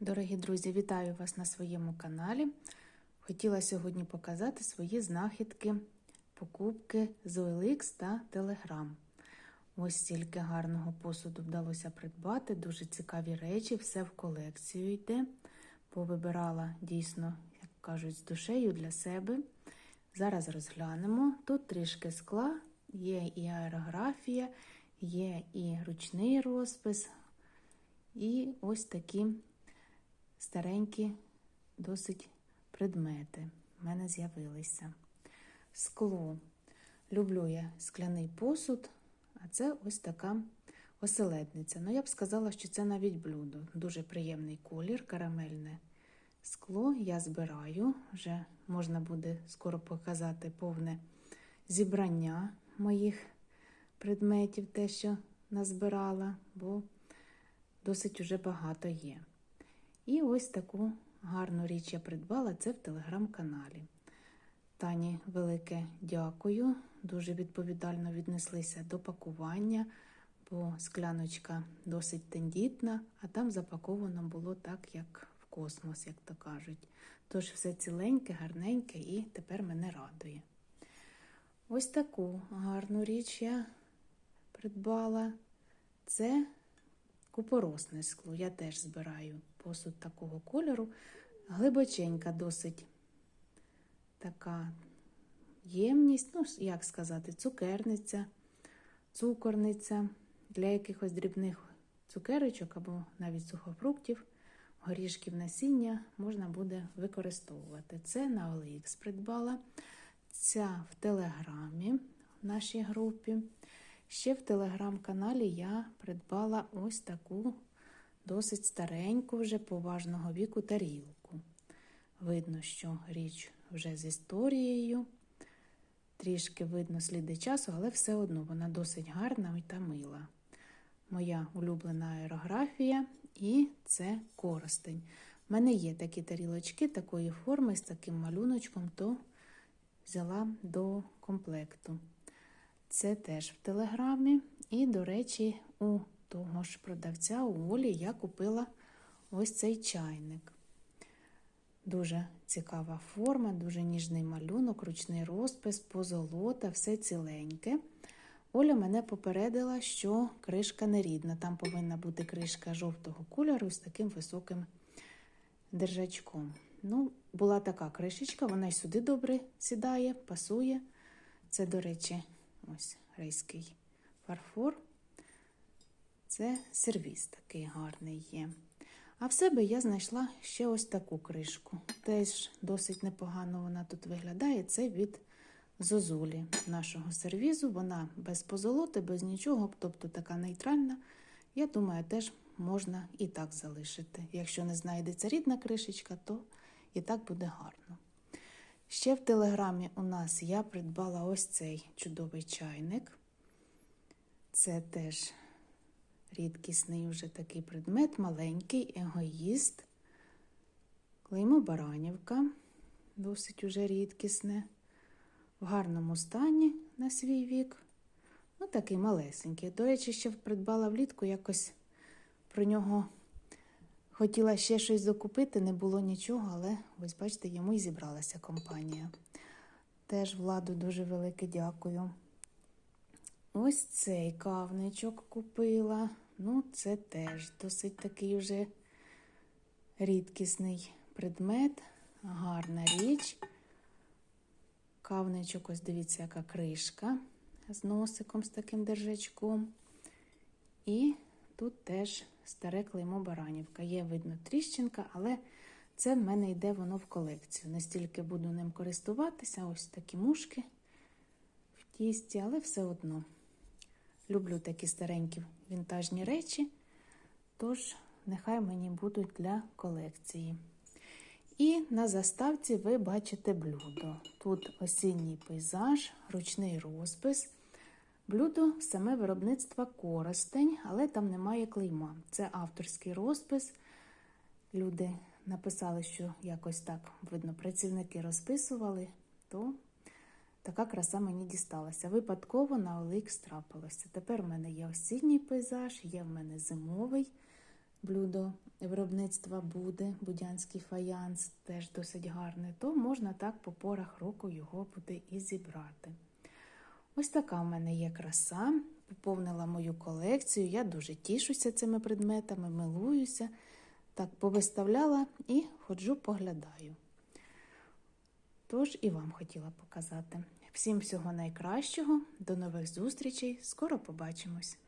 Дорогі друзі, вітаю вас на своєму каналі. Хотіла сьогодні показати свої знахідки, покупки з OLX та Telegram. Ось стільки гарного посуду вдалося придбати, дуже цікаві речі, все в колекцію йде. Повибирала дійсно, як кажуть, з душею для себе. Зараз розглянемо. Тут трішки скла, є і аерографія, є і ручний розпис, і ось такі старенькі досить предмети в мене з'явилися. Скло. Люблю я скляний посуд, а це ось така оселедниця. Ну, я б сказала, що це навіть блюдо. Дуже приємний колір, карамельне скло. Я збираю. Вже можна буде скоро показати повне зібрання моїх предметів, те, що назбирала, бо досить уже багато є. І ось таку гарну річ я придбала це в телеграм-каналі. Тані велике дякую. Дуже відповідально віднеслися до пакування, бо скляночка досить тендітна, а там запаковано було так, як в космос, як то кажуть. Тож все ціленьке, гарненьке і тепер мене радує. Ось таку гарну річ я придбала. Це купоросне скло. Я теж збираю посуд такого кольору. Глибоченька досить така ємність, ну, як сказати, цукерниця, цукорниця для якихось дрібних цукерочок або навіть сухофруктів, горішків насіння можна буде використовувати. Це на OLX придбала. Ця в Телеграмі в нашій групі. Ще в телеграм-каналі я придбала ось таку досить стареньку, вже поважного віку тарілку. Видно, що річ вже з історією. Трішки видно сліди часу, але все одно вона досить гарна та мила. Моя улюблена аерографія і це коростень. У мене є такі тарілочки такої форми з таким малюночком, то взяла до комплекту. Це теж в телеграмі. І, до речі, у того ж продавця у Олі я купила ось цей чайник. Дуже цікава форма, дуже ніжний малюнок, ручний розпис, позолота, все ціленьке. Оля мене попередила, що кришка не рідна. Там повинна бути кришка жовтого кольору з таким високим держачком. Ну, була така кришечка, вона й сюди добре сідає, пасує. Це, до речі, ось рейський фарфор. Це сервіс такий гарний є. А в себе я знайшла ще ось таку кришку. Теж досить непогано вона тут виглядає. Це від зозулі нашого сервізу. Вона без позолоти, без нічого, тобто така нейтральна. Я думаю, теж можна і так залишити. Якщо не знайдеться рідна кришечка, то і так буде гарно. Ще в телеграмі у нас я придбала ось цей чудовий чайник. Це теж рідкісний вже такий предмет, маленький егоїст. Клеймо Баранівка, досить уже рідкісне, в гарному стані на свій вік. Ну, такий малесенький. До речі, ще придбала влітку, якось про нього хотіла ще щось закупити, не було нічого, але ось бачите, йому і зібралася компанія. Теж владу дуже велике дякую. Ось цей кавничок купила. Ну, це теж досить такий вже рідкісний предмет, гарна річ. Кавничок, ось дивіться, яка кришка з носиком, з таким держачком. І тут теж старе клеймо Баранівка. Є, видно, тріщинка, але це в мене йде воно в колекцію. Настільки буду ним користуватися, ось такі мушки в тісті, але все одно. Люблю такі старенькі вінтажні речі, тож нехай мені будуть для колекції. І на заставці ви бачите блюдо. Тут осінній пейзаж, ручний розпис. Блюдо саме виробництва коростень, але там немає клейма. Це авторський розпис. Люди написали, що якось так, видно, працівники розписували, то така краса мені дісталася. Випадково на OLX трапилося. Тепер в мене є осінній пейзаж, є в мене зимовий блюдо виробництва буде, будянський фаянс, теж досить гарний, то можна так по порах року його буде і зібрати. Ось така в мене є краса, поповнила мою колекцію. Я дуже тішуся цими предметами, милуюся. Так повиставляла і ходжу, поглядаю. Тож і вам хотіла показати. Всім всього найкращого, до нових зустрічей, скоро побачимось!